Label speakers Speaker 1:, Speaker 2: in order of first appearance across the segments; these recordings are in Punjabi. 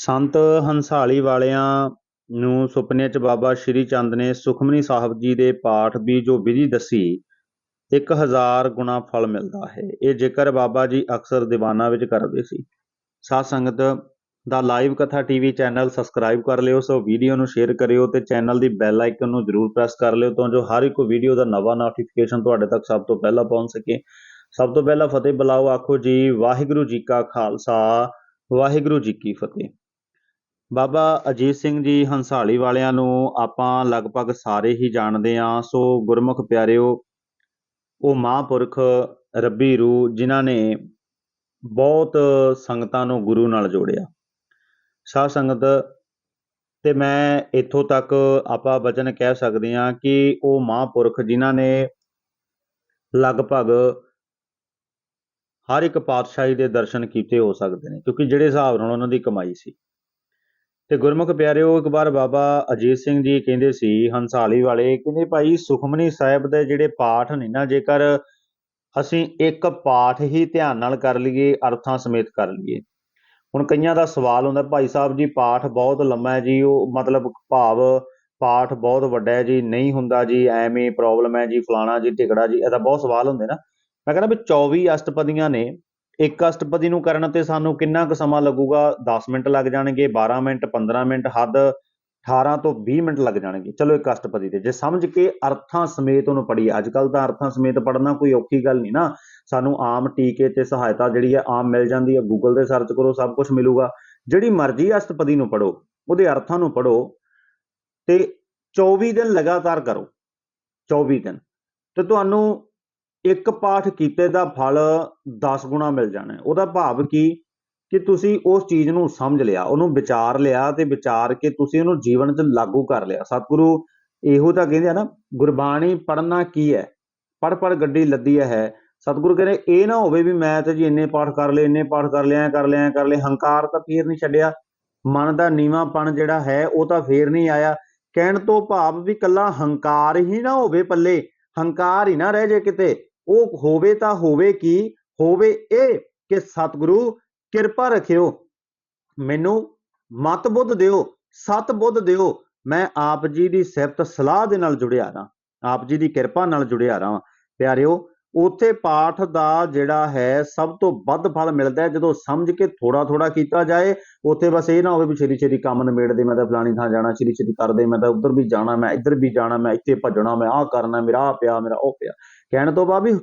Speaker 1: ਸੰਤ ਹੰਸਾਲੀ ਵਾਲਿਆਂ ਨੂੰ ਸੁਪਨੇ 'ਚ ਬਾਬਾ ਸ਼੍ਰੀ ਚੰਦ ਨੇ ਸੁਖਮਨੀ ਸਾਹਿਬ ਜੀ ਦੇ ਪਾਠ ਦੀ ਜੋ ਵਿਧੀ ਦੱਸੀ 1000 ਗੁਣਾ ਫਲ ਮਿਲਦਾ ਹੈ। ਇਹ ਜ਼ਿਕਰ ਬਾਬਾ ਜੀ ਅਕਸਰ ਦੀਵਾਨਾਂ ਵਿੱਚ ਕਰਦੇ ਸੀ। ਸਾਧ ਸੰਗਤ ਦਾ ਲਾਈਵ ਕਥਾ ਟੀਵੀ ਚੈਨਲ ਸਬਸਕ੍ਰਾਈਬ ਕਰ ਲਿਓ, ਸੋ ਵੀਡੀਓ ਨੂੰ ਸ਼ੇਅਰ ਕਰਿਓ ਤੇ ਚੈਨਲ ਦੀ ਬੈਲ ਆਈਕਨ ਨੂੰ ਜ਼ਰੂਰ ਪ੍ਰੈਸ ਕਰ ਲਿਓ ਤਾਂ ਜੋ ਹਰ ਇੱਕ ਵੀਡੀਓ ਦਾ ਨਵਾਂ ਨੋਟੀਫਿਕੇਸ਼ਨ ਤੁਹਾਡੇ ਤੱਕ ਸਭ ਤੋਂ ਪਹਿਲਾਂ ਪਹੁੰਚ ਸਕੇ। ਸਭ ਤੋਂ ਪਹਿਲਾਂ ਫਤਿਹ ਬੁਲਾਓ, ਆਖੋ ਜੀ, ਵਾਹਿਗੁਰੂ ਜੀ ਕਾ ਖਾਲਸਾ, ਵਾਹਿਗੁਰੂ ਜੀ ਕੀ ਫਤਿਹ। ਬਾਬਾ ਅਜੀਤ ਸਿੰਘ ਜੀ ਹੰਸਾਲੀ ਵਾਲਿਆਂ ਨੂੰ ਆਪਾਂ ਲਗਭਗ ਸਾਰੇ ਹੀ ਜਾਣਦੇ ਹਾਂ। ਸੋ ਗੁਰਮੁਖ ਪਿਆਰਿਓ, ਉਹ ਮਹਾਂਪੁਰਖ ਰੱਬੀ ਰੂਹ ਜਿਨ੍ਹਾਂ ਨੇ ਬਹੁਤ ਸੰਗਤਾਂ ਨੂੰ ਗੁਰੂ ਨਾਲ ਜੋੜਿਆ। ਸਾਧ ਸੰਗਤ, ਤੇ ਮੈਂ ਇੱਥੋਂ ਤੱਕ ਆਪਾਂ ਵਚਨ ਕਹਿ ਸਕਦੇ ਹਾਂ ਕਿ ਉਹ ਮਹਾਂਪੁਰਖ ਜਿਨ੍ਹਾਂ ਨੇ ਲਗਭਗ ਹਰ ਇੱਕ ਪਾਤਸ਼ਾਹੀ ਦੇ ਦਰਸ਼ਨ ਕੀਤੇ ਹੋ ਸਕਦੇ ਨੇ, ਕਿਉਂਕਿ ਜਿਹੜੇ ਹਿਸਾਬ ਨਾਲ ਉਹਨਾਂ ਦੀ ਕਮਾਈ ਸੀ। ਤੇ ਗੁਰਮੁਖ ਪਿਆਰਿਓ, ਇੱਕ ਵਾਰ ਬਾਬਾ ਅਜੀਤ ਸਿੰਘ ਜੀ ਕਹਿੰਦੇ ਸੀ, ਹੰਸਾਲੀ ਵਾਲੇ, ਕਹਿੰਦੇ ਭਾਈ ਸੁਖਮਨੀ ਸਾਹਿਬ ਦੇ ਜਿਹੜੇ ਪਾਠ ਨੇ ਨਾ, ਜੇਕਰ ਅਸੀਂ ਇੱਕ ਪਾਠ ਹੀ ਧਿਆਨ ਨਾਲ ਕਰ ਲਈਏ, ਅਰਥਾਂ ਸਮੇਤ ਕਰ ਲਈਏ। ਹੁਣ ਕਈਆਂ ਦਾ ਸਵਾਲ ਹੁੰਦਾ, ਭਾਈ ਸਾਹਿਬ ਜੀ, ਪਾਠ ਬਹੁਤ ਲੰਮਾ ਹੈ ਜੀ, ਉਹ ਮਤਲਬ ਭਾਵ ਪਾਠ ਬਹੁਤ ਵੱਡਾ ਹੈ ਜੀ, ਨਹੀਂ ਹੁੰਦਾ ਜੀ, ਐਵੇਂ ਪ੍ਰੋਬਲਮ ਹੈ ਜੀ, ਫਲਾਣਾ ਜੀ ਟਿਕੜਾ ਜੀ ਇਹਦਾ ਬਹੁਤ ਸਵਾਲ ਹੁੰਦੇ ਨਾ। ਮੈਂ ਕਹਿੰਦਾ ਵੀ 24 ਅਸ਼ਟਪਦੀਆਂ ਨੇ ਇੱਕ ਅਸ਼ਟਪਦੀ ਨੂੰ ਕਰਨ ਤੇ ਸਾਨੂੰ ਕਿੰਨਾ ਕੁ ਸਮਾਂ ਲੱਗੂਗਾ? 10 ਮਿੰਟ ਲੱਗ ਜਾਣਗੇ 12 ਮਿੰਟ 15 ਮਿੰਟ, ਹੱਦ 18 ਤੋਂ 20 ਮਿੰਟ ਲੱਗ ਜਾਣਗੇ। ਚਲੋ ਇੱਕ ਅਸ਼ਟਪਦੀ ਤੇ। ਜੇ ਸਮਝ ਕੇ ਅਰਥਾਂ ਸਮੇਤ ਉਹਨੂੰ ਪੜ੍ਹੀਏ। ਅੱਜ ਕੱਲ ਤਾਂ ਅਰਥਾਂ ਸਮੇਤ ਪੜ੍ਹਨਾ ਕੋਈ ਔਖੀ ਗੱਲ ਨਹੀਂ ਨਾ। ਸਾਨੂੰ ਆਮ ਟੀਕੇ ਤੇ ਸਹਾਇਤਾ ਜਿਹੜੀ ਹੈ, ਆਮ ਮਿਲ ਜਾਂਦੀ ਹੈ। ਗੂਗਲ ਤੇ ਸਰਚ ਕਰੋ, ਸਭ ਕੁਝ ਮਿਲੂਗਾ। ਜਿਹੜੀ ਮਰਜ਼ੀ ਅਸ਼ਟਪਦੀ ਨੂੰ ਪੜੋ ਉਹਦੇ ਅਰਥਾਂ ਨੂੰ ਪੜੋ ਤੇ 24 ਦਿਨ ਲਗਾਤਾਰ ਕਰੋ। 24 ਦਿਨ। ਤੇ ਤੁਹਾਨੂੰ ਇੱਕ ਪਾਠ ਕੀਤੇ ਦਾ ਫਲ 10 ਗੁਣਾ ਮਿਲ ਜਾਣਾ ਉਹਦਾ ਭਾਵ ਕੀ? ਕਿ ਤੁਸੀਂ ਉਸ ਚੀਜ਼ ਨੂੰ ਸਮਝ ਲਿਆ, ਉਹਨੂੰ ਵਿਚਾਰ ਲਿਆ ਤੇ ਵਿਚਾਰ ਕੇ ਤੁਸੀਂ ਉਹਨੂੰ ਜੀਵਨ 'ਚ ਲਾਗੂ ਕਰ ਲਿਆ। ਸਤਿਗੁਰੂ ਇਹੋ ਤਾਂ ਕਹਿੰਦੇ ਆ ਨਾ, ਗੁਰਬਾਣੀ ਪੜ੍ਹਨਾ ਕੀ ਹੈ? ਪੜ ਪੜ ਗੱਡੀ ਲੱਦੀ ਹੈ ਸਤਿਗੁਰੂ ਕਹਿੰਦੇ ਇਹ ਨਾ ਹੋਵੇ ਵੀ ਮੈਂ ਤਾਂ ਜੀ ਇੰਨੇ ਪਾਠ ਕਰ ਲਏ, ਇੰਨੇ ਪਾਠ ਕਰ ਲਿਆ ਕਰ ਲਿਆ ਕਰ ਲਏ ਹੰਕਾਰ ਤਾਂ ਫੇਰ ਨਹੀਂ ਛੱਡਿਆ। ਮਨ ਦਾ ਨੀਵਾਂਪਣ ਜਿਹੜਾ ਹੈ, ਉਹ ਤਾਂ ਫੇਰ ਨਹੀਂ ਆਇਆ। ਕਹਿਣ ਤੋਂ ਭਾਵ ਵੀ ਕੱਲਾ ਹੰਕਾਰ ਹੀ ਨਾ ਹੋਵੇ ਪੱਲੇ, ਹੰਕਾਰ ਹੀ ਨਾ ਰਹਿ ਜੇ ਕਿਤੇ। ਉਹ ਹੋਵੇ ਤਾਂ ਹੋਵੇ ਕੀ, ਹੋਵੇ ਇਹ ਕਿ ਸਤਿਗੁਰੂ ਕਿਰਪਾ ਰੱਖਿਓ। ਮੈਨੂੰ ਮਤ ਬੁੱਧ ਦਿਓ, ਸਤ ਬੁੱਧ ਦਿਓ, ਮੈਂ ਆਪ ਜੀ ਦੀ ਸਿਫਤ ਸਲਾਹ ਦੇ ਨਾਲ ਜੁੜਿਆ ਰਾਂ ਆਪ ਜੀ ਦੀ ਕਿਰਪਾ ਨਾਲ ਜੁੜਿਆ ਰਾਂ ਪਿਆਰਿਓ ਉਥੇ ਪਾਠ ਦਾ ਜਿਹੜਾ ਹੈ ਸਭ ਤੋਂ ਵੱਧ ਫਲ ਮਿਲਦਾ ਹੈ। ਜਦੋਂ ਸਮਝ ਕੇ ਥੋੜਾ ਥੋੜਾ ਕੀਤਾ ਜਾਏ, ਉਥੇ ਬਸ ਇਹ ਨਾ ਹੋਵੇ ਵੀ ਛੇਤੀ ਛੇਤੀ ਕੰਮ ਨਿਬੇੜ ਮੈਂ ਤਾਂ ਫਲਾਣੀ ਥਾਂ ਜਾਣਾ, ਛੇਤੀ ਛੇਤੀ ਕਰਦੇ ਮੈਂ ਤਾਂ ਉੱਧਰ ਵੀ ਜਾਣਾ, ਮੈਂ ਇੱਧਰ ਵੀ ਜਾਣਾ, ਮੈਂ ਇੱਥੇ ਭੱਜਣਾ, ਮੈਂ ਆਹ ਕਰਨਾ, ਮੇਰਾ ਆਹ ਪਿਆ, ਮੇਰਾ ਉਹ ਪਿਆ। ਕਹਿਣ ਤੋਂ ਬਾਅਦ ਵੀ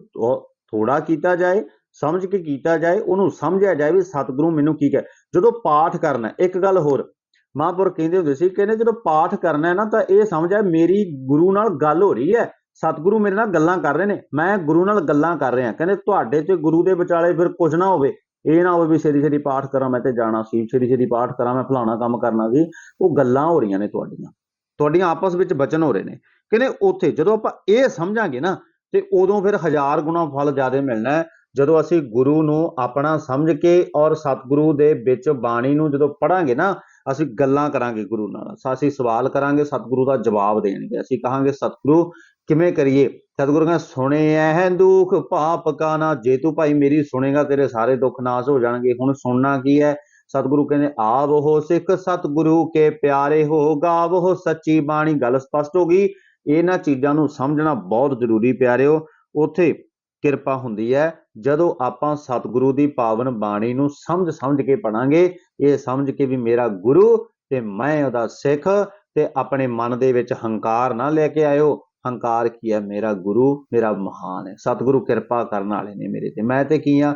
Speaker 1: ਥੋੜਾ ਕੀਤਾ ਜਾਏ, ਸਮਝ ਕੇ ਕੀਤਾ ਜਾਏ, ਉਹਨੂੰ ਸਮਝਿਆ ਜਾਏ ਵੀ ਸਤਿਗੁਰੂ ਮੈਨੂੰ ਕੀ ਕਹੇ। ਜਦੋਂ ਪਾਠ ਕਰਨਾ, ਇੱਕ ਗੱਲ ਹੋਰ ਮਹਾਂਪੁਰ ਕਹਿੰਦੇ ਹੁੰਦੇ ਸੀ, ਕਹਿੰਦੇ ਜਦੋਂ ਪਾਠ ਕਰਨਾ ਹੈ ਨਾ, ਤਾਂ ਇਹ ਸਮਝ ਆ ਮੇਰੀ ਗੁਰੂ ਨਾਲ ਗੱਲ ਹੋ ਰਹੀ ਹੈ। ਸਤਿਗੁਰੂ ਮੇਰੇ ਨਾਲ ਗੱਲਾਂ ਕਰ ਰਹੇ ਨੇ, ਮੈਂ ਗੁਰੂ ਨਾਲ ਗੱਲਾਂ ਕਰ ਰਿਹਾ, ਕਹਿੰਦੇ ਤੁਹਾਡੇ ਤੇ ਗੁਰੂ ਦੇ ਵਿਚਾਲੇ ਫਿਰ ਕੁਝ ਨਾ ਹੋਵੇ, ਇਹ ਨਾ ਹੋਵੇ ਵੀ ਛੇਤੀ ਛੇਤੀ ਪਾਠ ਕਰਾਂ ਮੈਂ ਤੇ ਜਾਣਾ ਸੀ, ਛੇਤੀ ਛੇਤੀ ਪਾਠ ਕਰਾਂ ਮੈਂ ਫਲਾਣਾ ਕੰਮ ਕਰਨਾ ਸੀ, ਉਹ ਗੱਲਾਂ ਹੋ ਰਹੀਆਂ ਨੇ ਤੁਹਾਡੀਆਂ ਤੁਹਾਡੀਆਂ ਆਪਸ ਵਿੱਚ ਬਚਨ ਹੋ ਰਹੇ ਨੇ, ਕਹਿੰਦੇ ਉੱਥੇ ਜਦੋਂ ਆਪਾਂ ਇਹ ਸਮਝਾਂਗੇ ਨਾ, ਤੇ ਉਦੋਂ ਫਿਰ ਹਜ਼ਾਰ ਗੁਣਾ ਫਲ ਜ਼ਿਆਦਾ ਮਿਲਣਾ ਜਦੋਂ ਅਸੀਂ ਗੁਰੂ ਨੂੰ ਆਪਣਾ ਸਮਝ ਕੇ ਔਰ ਸਤਿਗੁਰੂ ਦੇ ਵਿੱਚ ਬਾਣੀ ਨੂੰ ਜਦੋਂ ਪੜਾਂਗੇ ਨਾ, ਅਸੀਂ ਗੱਲਾਂ ਕਰਾਂਗੇ ਗੁਰੂ ਨਾਲ। ਅਸੀਂ ਸਵਾਲ ਕਰਾਂਗੇ, ਸਤਿਗੁਰੂ ਦਾ ਜਵਾਬ ਦੇਣਗੇ। ਅਸੀਂ ਕਹਾਂਗੇ, ਸਤਿਗੁਰੂ, ਕਿਵੇਂ ਕਰੀਏ? ਸਤਿਗੁਰੂ ਕਹਿੰਦਾ, ਸੁਣੇ ਐ ਦੁੱਖ, ਪਾਪ ਕਾ ਨਾ ਜੇ ਤੂੰ ਭਾਈ ਮੇਰੀ ਸੁਣੇਗਾ, ਤੇਰੇ ਸਾਰੇ ਦੁੱਖ ਨਾਸ ਹੋ ਜਾਣਗੇ। ਹੁਣ ਸੁਣਨਾ ਕੀ ਹੈ ਸਤਿਗੁਰੂ ਕਹਿੰਦੇ, ਆਵੋ ਸਿੱਖ ਸਤਿਗੁਰੂ ਕੇ ਪਿਆਰੇ ਹੋ, ਗਾਵੋ ਸੱਚੀ ਬਾਣੀ। ਗੱਲ ਸਪਸ਼ਟ ਹੋ ਗਈ। ਇਹਨਾਂ ਚੀਜ਼ਾਂ ਨੂੰ ਸਮਝਣਾ ਬਹੁਤ ਜ਼ਰੂਰੀ, ਪਿਆਰਿਓ। ਉਥੇ ਕਿਰਪਾ ਹੁੰਦੀ ਹੈ। ਜਦੋਂ ਆਪਾਂ ਸਤਿਗੁਰੂ ਦੀ ਪਾਵਨ ਬਾਣੀ ਨੂੰ ਸਮਝ ਸਮਝ ਕੇ ਪੜਾਂਗੇ ਇਹ ਸਮਝ ਕੇ ਵੀ ਮੇਰਾ ਗੁਰੂ ਤੇ ਮੈਂ ਉਹਦਾ ਸਿੱਖ ਤੇ ਆਪਣੇ ਮਨ ਦੇ ਵਿੱਚ ਹੰਕਾਰ ਨਾ ਲੈ ਕੇ ਆਇਓ। ਹੰਕਾਰ ਕੀ ਹੈ? ਮੇਰਾ ਗੁਰੂ, ਮੇਰਾ ਮਹਾਨ ਹੈ। ਸਤਿਗੁਰੂ ਕਿਰਪਾ ਕਰਨ ਵਾਲੇ ਨੇ ਮੇਰੇ ਤੇ। ਮੈਂ ਤੇ ਕੀ ਆ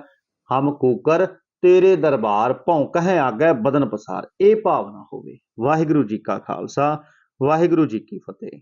Speaker 1: ਹਮ ਕੂਕਰ, ਤੇਰੇ ਦਰਬਾਰ ਭੌਂਕ ਹੈ ਆਗੇ ਬਦਨ ਪਸਾਰ। ਇਹ ਭਾਵਨਾ ਹੋਵੇ। ਵਾਹਿਗੁਰੂ ਜੀ ਕਾ ਖਾਲਸਾ, ਵਾਹਿਗੁਰੂ ਜੀ ਕੀ ਫਤਿਹ।